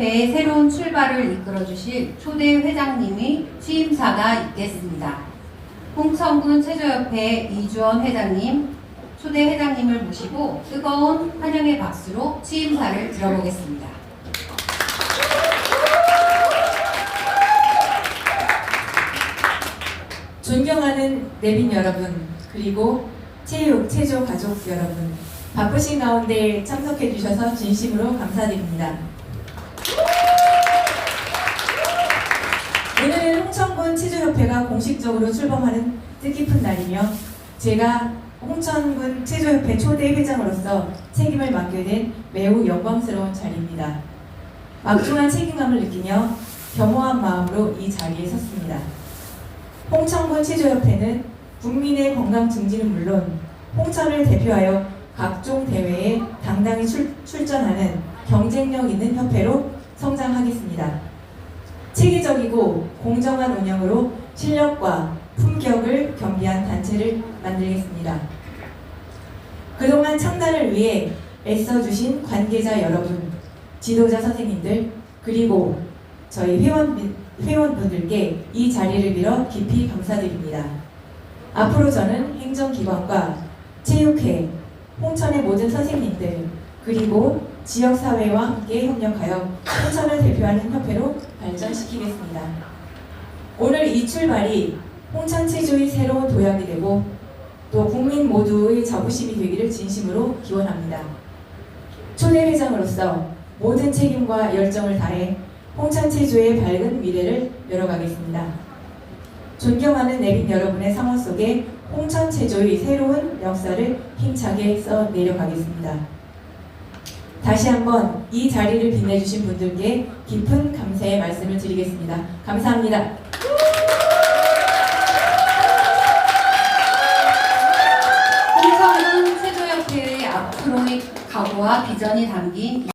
체조협회의 새로운 출발을 이끌어 주실 초대 회장님의 취임사가 있겠습니다. 홍천군 체조협회 이주원 회장님, 초대 회장님을 모시고 뜨거운 환영의 박수로 취임사를 들어보겠습니다. 존경하는 내빈 여러분, 그리고 체육, 체조 가족 여러분, 바쁘신 가운데 참석해 주셔서 진심으로 감사드립니다. 오늘은 홍천군 체조협회가 공식적으로 출범하는 뜻깊은 날이며 제가 홍천군 체조협회 초대 회장으로서 책임을 맡게 된 매우 영광스러운 자리입니다. 막중한 책임감을 느끼며 겸허한 마음으로 이 자리에 섰습니다. 홍천군 체조협회는 국민의 건강 증진은 물론 홍천을 대표하여 각종 대회에 당당히 출, 출전하는 경쟁력 있는 협회로 성장하겠습니다. 체계적이고 공정한 운영으로 실력과 품격을 겸비한 단체를 만들겠습니다. 그동안 창단을 위해 애써주신 관계자 여러분, 지도자 선생님들, 그리고 저희 회원, 회원분들께 이 자리를 빌어 깊이 감사드립니다. 앞으로 저는 행정기관과 체육회, 홍천의 모든 선생님들, 그리고 지역사회와 함께 협력하여 홍천을 대표하는 협회로 발전시키겠습니다. 오늘 이 출발이 홍천체조의 새로운 도약이 되고 또 국민 모두의 자부심이 되기를 진심으로 기원합니다. 초대 회장으로서 모든 책임과 열정을 다해 홍천체조의 밝은 미래를 열어가겠습니다. 존경하는 내빈 여러분의 상호 속에 홍천체조의 새로운 역사를 힘차게 써 내려가겠습니다. 다시 한번 이 자리를 빛내주신 분들께 깊은 감사의 말씀을 드리겠습니다. 감사합니다. 앞으로의 각오와 비전이 담긴